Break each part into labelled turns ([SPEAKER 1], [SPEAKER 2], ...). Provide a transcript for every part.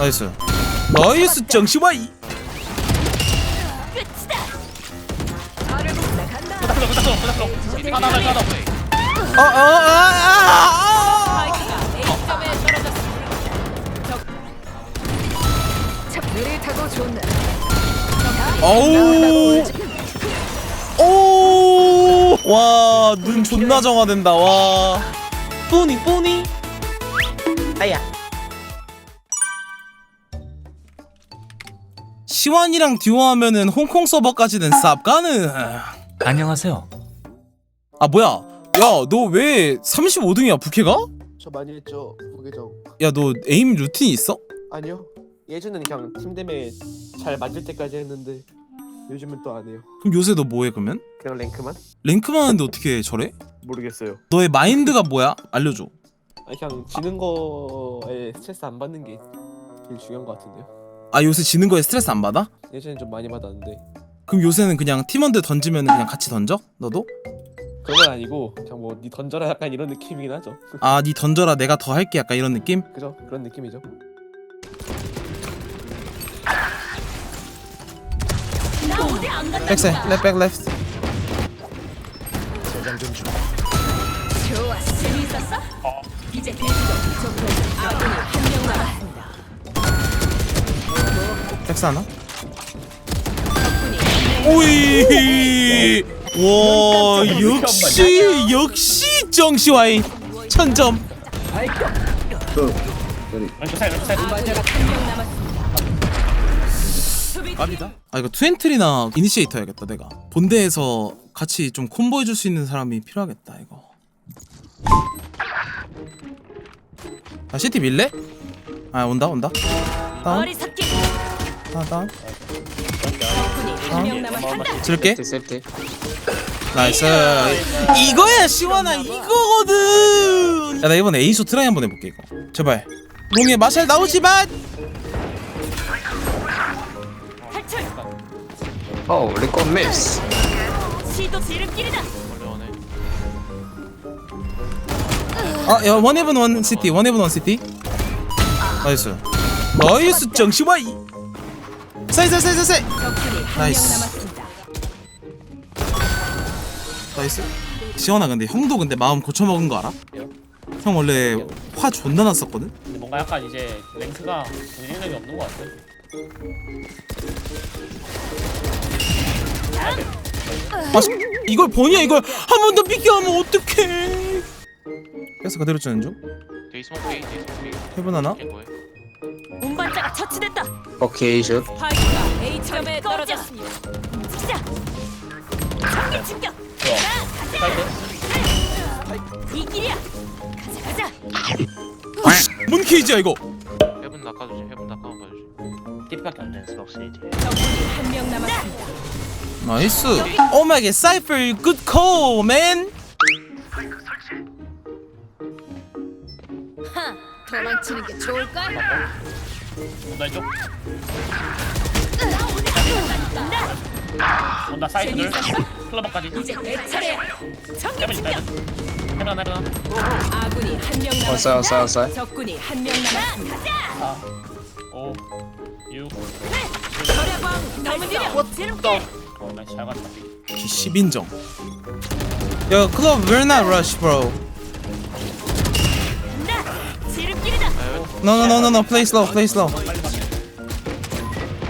[SPEAKER 1] 나이스. 나이스 정시와 이.
[SPEAKER 2] 부탁해 부탁해 부탁해 하나 하나
[SPEAKER 1] 아아아아
[SPEAKER 3] A점에 떨어졌습니다. 참 느릿하고 좋네.
[SPEAKER 1] 어우. 오와눈 존나 정화된다 와. 뿌니 뿌니 아야 시완이랑 듀오하면은 홍콩 서버까지는 쌉 가는
[SPEAKER 4] 안녕하세요.
[SPEAKER 1] 아 뭐야 야 너 왜 35등이야 부캐가?
[SPEAKER 5] 저 많이 했죠 부계정
[SPEAKER 1] 야 너 에임 루틴이 있어?
[SPEAKER 5] 아니요 예전에는 그냥 팀 때문에 잘 맞을 때까지 했는데 요즘은 또 안 해요
[SPEAKER 1] 그럼 요새 너 뭐해 그러면?
[SPEAKER 5] 그냥 랭크만?
[SPEAKER 1] 랭크만 하는데 어떻게 저래?
[SPEAKER 5] 모르겠어요
[SPEAKER 1] 너의 마인드가 뭐야? 알려줘
[SPEAKER 5] 아니 그냥 지는 거에 스트레스 안 받는 게 제일 중요한 것 같은데요
[SPEAKER 1] 아 요새 지는 거에 스트레스 안 받아?
[SPEAKER 5] 예전엔 좀 많이 받았는데
[SPEAKER 1] 그럼 요새는 그냥 팀원들 던지면 그냥 같이 던져? 너도?
[SPEAKER 5] 그런 건 아니고 그냥 뭐니 던져라 약간 이런 느낌이긴 하죠
[SPEAKER 1] 아 니 던져라 내가 더 할게 약간 이런 느낌?
[SPEAKER 5] 그죠? 그런 느낌이죠
[SPEAKER 1] 백세 랩백 랩스
[SPEAKER 3] 좋아. 재미있었어? 이제 대지도 적도 아군이 한명 남았습니다.
[SPEAKER 1] 백스 하나? 오이! 와 역시 역시 정시와이. 천점.
[SPEAKER 2] 왼쪽 사이 왼쪽 사이
[SPEAKER 1] 갑니다. 아 이거 투엔트리나 이니시에이터 해야겠다 내가. 본대에서 같이 좀 콤보 해줄 수 있는 사람이 필요하겠다 이거. 아 시티 밀래? 아 온다 온다. 다운
[SPEAKER 3] 적군이 한 명 남았습니다.
[SPEAKER 1] 줄게. 나이스. 이거야 시원아. 이거거든. 야나 이번에 에이소 트라이 한번 해볼게 이거. 제발. 롱에 마샬 나오지만.
[SPEAKER 3] 탈출.
[SPEAKER 6] 리콘 미스.
[SPEAKER 3] 시도 지름길이다.
[SPEAKER 1] 아야 원헤븐 원 시티 원헤븐 원 시티 나이스. 나이스 정시와 이 사이사이사이사이
[SPEAKER 3] 적군이 한 명
[SPEAKER 1] 나이스.
[SPEAKER 3] 남았습니다.
[SPEAKER 1] 나이스 시원아 근데 형도 근데 마음 고쳐먹은 거 알아? 형 원래 화 존나 났었거든?
[SPEAKER 2] 근데 뭔가 약간 이제 랭크가 정신력이 없는 것 같아
[SPEAKER 1] 아 씨, 이걸 번이야 이걸 한 번 더 비켜하면 어떡해 그래서 그대로 주는 중
[SPEAKER 7] 데이 스모크 데이 데이 스모크
[SPEAKER 1] 해븐 하나
[SPEAKER 7] 뭐야?
[SPEAKER 3] 운반자가 처치됐다.
[SPEAKER 6] 오케이, 슛.
[SPEAKER 3] 파이크가 A점에 떨어졌습니다. 시작. 전기 충격.
[SPEAKER 2] 사이트
[SPEAKER 3] 이 길이야. 가자 가자.
[SPEAKER 1] 아씨 뭔 케이지야 이거
[SPEAKER 7] 해븐 낚아주지 해븐 낚아만 봐주지
[SPEAKER 2] TP밖에 안 되는 스모크 세이지
[SPEAKER 3] 적군이 한 명 남았습니다.
[SPEAKER 1] 나이스 오마이갓 사이퍼 굿콜맨
[SPEAKER 3] 하, 도망치는 게 좋을까?
[SPEAKER 2] 온다 이쪽 온다 사이트들 클로버까지
[SPEAKER 3] 이제 내 차례야.
[SPEAKER 2] 해븐 있다
[SPEAKER 3] 충격.
[SPEAKER 2] 해븐 하나
[SPEAKER 3] 아군이 한 명
[SPEAKER 6] 왔어요,
[SPEAKER 3] 남았습니다.
[SPEAKER 6] 왔어요.
[SPEAKER 3] 적군이 한 명 남았습니다.
[SPEAKER 2] 5 6
[SPEAKER 3] 절야광 너무 느려. 지름길.
[SPEAKER 2] 어, 나이스 잘 갔다
[SPEAKER 1] 10인정 야 클럽 we're not rush bro no no no no no play slow play slow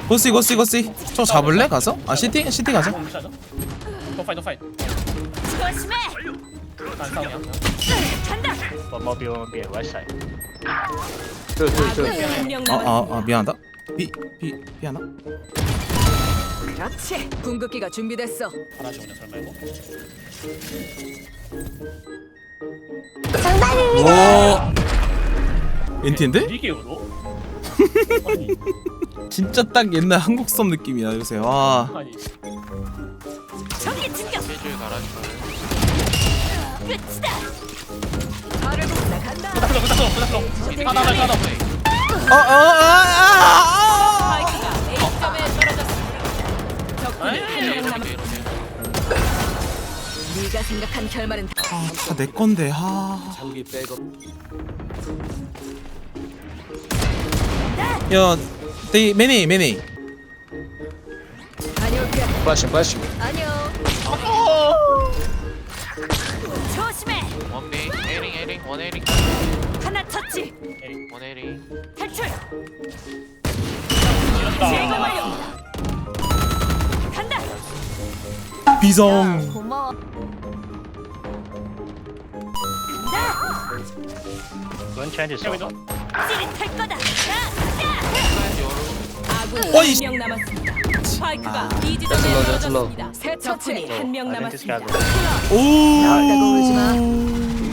[SPEAKER 1] 고씨 고씨 고씨 저 잡을래 가서? 아 시티? 시티 가자
[SPEAKER 2] 더 파이트 더 파이트
[SPEAKER 3] 조심해.
[SPEAKER 2] 안 싸우냐
[SPEAKER 3] 간다. 아군이
[SPEAKER 1] 한명아 아. 아 미안하다 비비비 하나?
[SPEAKER 3] 그렇지. 궁극기가 준비됐어.
[SPEAKER 2] 하나씩 오냐 설마 이거
[SPEAKER 1] 오 엔티인데?
[SPEAKER 2] 이게 요로? 아니
[SPEAKER 1] 진짜 딱 옛날 한국 썸 느낌이야 요새 와
[SPEAKER 2] 아니
[SPEAKER 3] 전기 충격.
[SPEAKER 7] 세주에 가라지
[SPEAKER 3] 끝이다. 발을 나 간다.
[SPEAKER 2] 부탁해 부탁해 부탁해 하나 하나 하나
[SPEAKER 1] 어, 어어아아아
[SPEAKER 3] 네가 생각한 결말은
[SPEAKER 1] 다내 건데 아
[SPEAKER 5] 장비 백업
[SPEAKER 1] 나야 they many many
[SPEAKER 3] 다녀올게. 안녕. 조심해.
[SPEAKER 7] 원 메인 에링 에링 원 에링
[SPEAKER 3] 하나 터치.
[SPEAKER 7] 원 에링
[SPEAKER 3] 탈출. 제거 완료. 간다.
[SPEAKER 1] 비성
[SPEAKER 2] 해보자.
[SPEAKER 3] 찌릿할 거다. 아군
[SPEAKER 1] 어이,
[SPEAKER 3] 한명 남았습니다. 스파이크가 B
[SPEAKER 6] 슬로우,
[SPEAKER 3] 지점에
[SPEAKER 6] 슬로우.
[SPEAKER 3] 떨어졌습니다. 새 적군이 한 명 남았습니다.
[SPEAKER 1] 오
[SPEAKER 3] 울지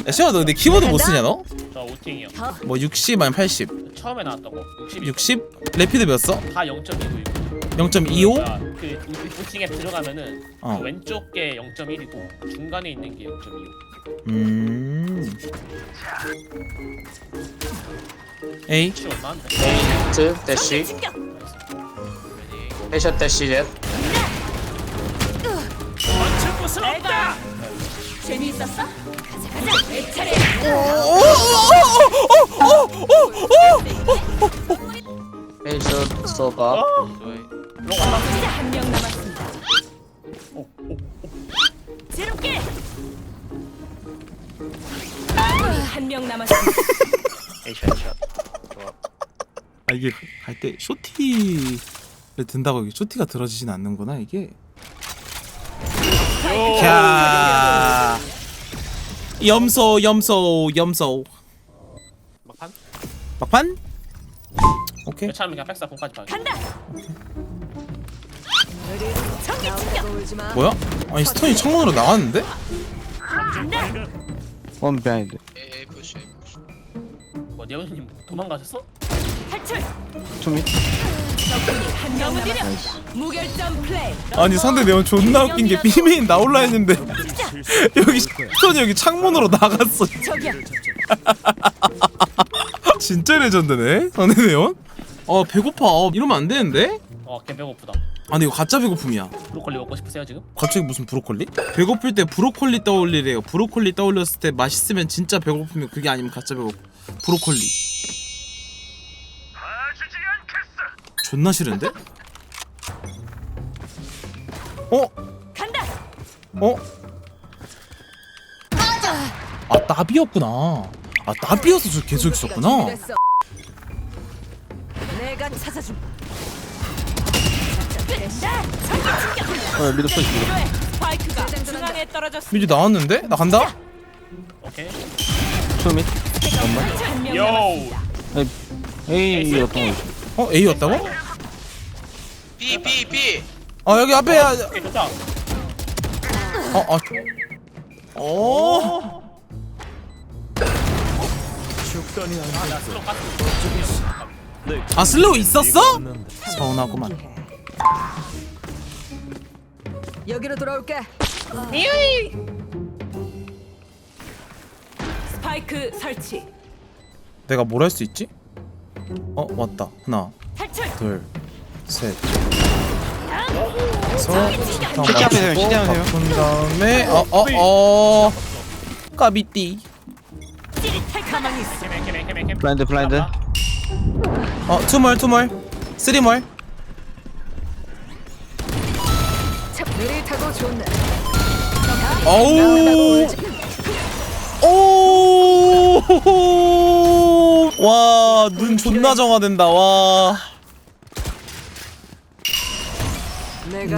[SPEAKER 1] 야, 시원아 너 근데 키보드 못 쓰냐 너?
[SPEAKER 2] 저 5팅이요.
[SPEAKER 1] 뭐 60, 아니 80
[SPEAKER 2] 처음에 나왔던 거. 60.
[SPEAKER 1] 60? 래피드 몇 써?
[SPEAKER 2] 다 0.29이고.
[SPEAKER 1] 0.25?
[SPEAKER 2] 그 5팅에 들어가면은
[SPEAKER 1] 어.
[SPEAKER 2] 그 왼쪽 게 0.1이고 중간에 있는 게 0.25.
[SPEAKER 1] 음 A
[SPEAKER 2] 치 얼마인데?
[SPEAKER 6] 트 대시
[SPEAKER 3] 충격.
[SPEAKER 7] 에링
[SPEAKER 6] 헤이샷 대시 넷
[SPEAKER 3] 재미있었어? 가자 가자. 내 차례.
[SPEAKER 6] 소바
[SPEAKER 7] 노에
[SPEAKER 3] 진짜 한명 남았습 한 명 남았습니다.
[SPEAKER 1] 아 이게 할때 쇼티를 든다고 이게 쇼티가 들어지진 않는구나 이게 야 염소 염소 염소
[SPEAKER 2] 막판?
[SPEAKER 1] 막판? 오케이
[SPEAKER 2] 여차하면 그냥 백사 공까지 봐.
[SPEAKER 3] 간다. 충격.
[SPEAKER 1] 뭐야? 아니 스톤이 창문으로 나왔는데?
[SPEAKER 6] 원 비하인드
[SPEAKER 2] 네오님 도망가셨어?
[SPEAKER 3] 탈출. 무결점 플레이.
[SPEAKER 1] 아니 상대 내용 존나 웃긴 게 비메인 나올라 했는데 여기 스톤이 여기 창문으로 나갔어
[SPEAKER 3] 저기야.
[SPEAKER 1] 진짜 레전드네 상대 내용 어 배고파 어, 이러면 안 되는데?
[SPEAKER 2] 어, 걔 배고프다.
[SPEAKER 1] 아 근데 이거 가짜 배고픔이야
[SPEAKER 2] 브로콜리 먹고 싶으세요 지금?
[SPEAKER 1] 갑자기 무슨 브로콜리? 배고플 때 브로콜리 떠올리래요. 브로콜리 떠올렸을 때 맛있으면 진짜 배고프면 그게 아니면 가짜 배고. 브로콜리. 존나 싫은데? 어?
[SPEAKER 3] 간다.
[SPEAKER 1] 어? 아 나비였구나. 아 나비여서 저 계속 있었구나.
[SPEAKER 3] 내가 찾아준.
[SPEAKER 6] 어 미드
[SPEAKER 3] 필요해. 스파이크가 중앙에 떨어졌습니다.
[SPEAKER 1] 미리 나왔는데? 나 간다?
[SPEAKER 2] 오케이.
[SPEAKER 6] 투미
[SPEAKER 3] 한명
[SPEAKER 2] 요.
[SPEAKER 3] 남았습니다.
[SPEAKER 6] 헤이였던 거 있어
[SPEAKER 1] 어 A였다고?
[SPEAKER 7] B B B
[SPEAKER 1] 아 여기 앞에 야.
[SPEAKER 2] 오케이 좋다.
[SPEAKER 1] 어 어. 어.
[SPEAKER 2] 아
[SPEAKER 1] 슬로우 있었어? 서운하구만.
[SPEAKER 3] 여기로 돌아올게. 스파이크 설치.
[SPEAKER 1] 내가 뭘 할 수 있지? 어 왔다 하나
[SPEAKER 3] 탈출.
[SPEAKER 1] 둘 셋.
[SPEAKER 3] 저기 충격.
[SPEAKER 6] 시티 앞에 세요, 시티 앞에 세요.
[SPEAKER 1] 바꾼 다음에 어어어 까비띠.
[SPEAKER 3] 찌릿할 있어.
[SPEAKER 6] 블라인드 블라인드
[SPEAKER 1] 어 투멀 투멀 쓰리멀.
[SPEAKER 3] 참 느릿하고 좋네.
[SPEAKER 1] 어우. 오. 와, 눈 존나 정화된다. 와.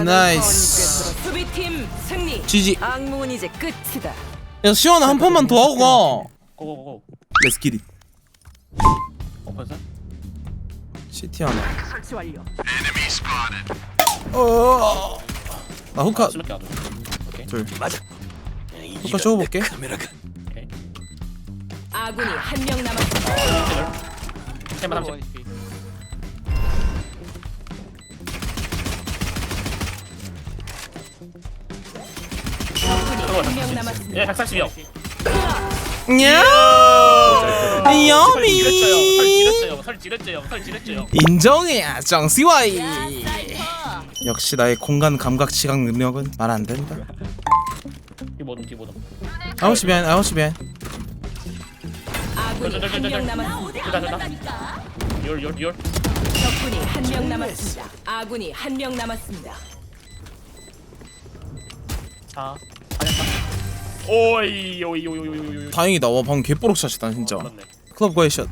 [SPEAKER 1] 나이스.
[SPEAKER 3] 수비팀 승리.
[SPEAKER 1] GG.
[SPEAKER 3] 악몽은 이제 끝이다.
[SPEAKER 1] 야, 시원아 한 판만 더 하고 가.
[SPEAKER 2] 고고고고.
[SPEAKER 1] 렛츠 기릿.
[SPEAKER 2] 어 벌써?
[SPEAKER 1] 시티 하나.
[SPEAKER 3] 설치 완료.
[SPEAKER 1] 어. 나 후카
[SPEAKER 2] 수밖에 안 돼. 오케이.
[SPEAKER 1] 둘. 후카 쇼 볼게.
[SPEAKER 2] 오케이.
[SPEAKER 3] 아군이 한 명 남았습니다.
[SPEAKER 7] 원
[SPEAKER 2] 30.
[SPEAKER 7] B
[SPEAKER 3] 한명 남았습니다.
[SPEAKER 2] 예, 140이요.
[SPEAKER 1] 냐.
[SPEAKER 2] 설 지렸죠요. 설
[SPEAKER 1] 야미.
[SPEAKER 2] 지렸죠요. 설 지렸죠요. 설 지렸죠요.
[SPEAKER 1] 인정해, 정시와이. 역시 나의 공간 감각 시각 능력은 말 안 된다.
[SPEAKER 2] 뒤보듬 뒤보듬.
[SPEAKER 1] 아웃시 비엔, 아웃시 비 엔.
[SPEAKER 3] 아군이 한 명 남았습니다.
[SPEAKER 2] 됐다 됐다. 열, 열, 열.
[SPEAKER 3] 적군이 한 명 남았습니다. 아군이 한 명 남았습니다.
[SPEAKER 2] 자 오이 오이 오이 오이 오이 오이
[SPEAKER 1] 다행이다 와 방금 개뽀록샷이다 진짜
[SPEAKER 2] 그렇네
[SPEAKER 1] 클럽 과의 샷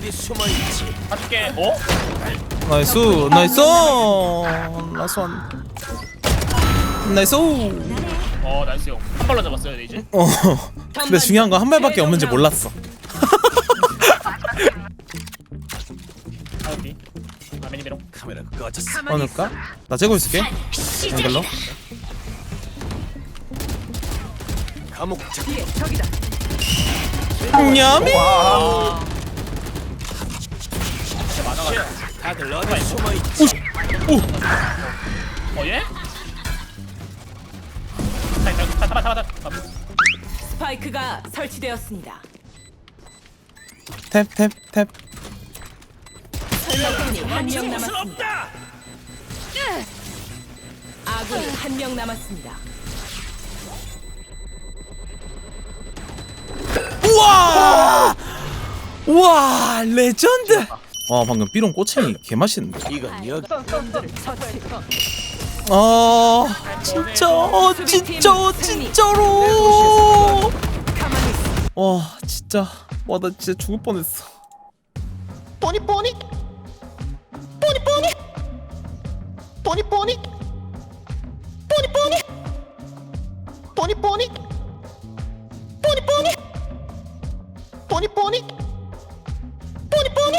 [SPEAKER 4] 어디 숨어 있지?
[SPEAKER 2] 가줄게 어?
[SPEAKER 1] 나이스 나이스! 나이스 원. 나이스!
[SPEAKER 2] 어 나이스 형한 발로 잡았어요 네, 이제
[SPEAKER 1] 어. 근데 중요한 건 한 발밖에 없는지 몰랐어.
[SPEAKER 2] 메롱
[SPEAKER 4] 카메라 꺼졌어.
[SPEAKER 1] 어느까? 나 재고 있을게. 앵글로.
[SPEAKER 4] 감옥
[SPEAKER 3] 적이다.
[SPEAKER 1] 냠이
[SPEAKER 4] 다들 어디 숨어 있지?
[SPEAKER 2] 어 예? 자, 자, 자, 잡아 잡아 잡아
[SPEAKER 3] 스파이크가 설치되었습니다.
[SPEAKER 1] 탭탭탭
[SPEAKER 3] 적군이 한명 남았습니다. 아군이 한명 남았습니다.
[SPEAKER 1] 우와 우와 레전드 와 방금 삐롱 꼬챙이 개맛있는데.
[SPEAKER 4] 이건 여기
[SPEAKER 1] 아 진짜 어, 진짜 어, 진짜로. 와 진짜 와 나 진짜 죽을 뻔했어.
[SPEAKER 5] 뽀니 뽀니? 뽀니 뽀니? 뽀니 뽀니? 뽀니 뽀니? 뽀니 뽀니? 뽀니 뽀니? 뽀니 뽀니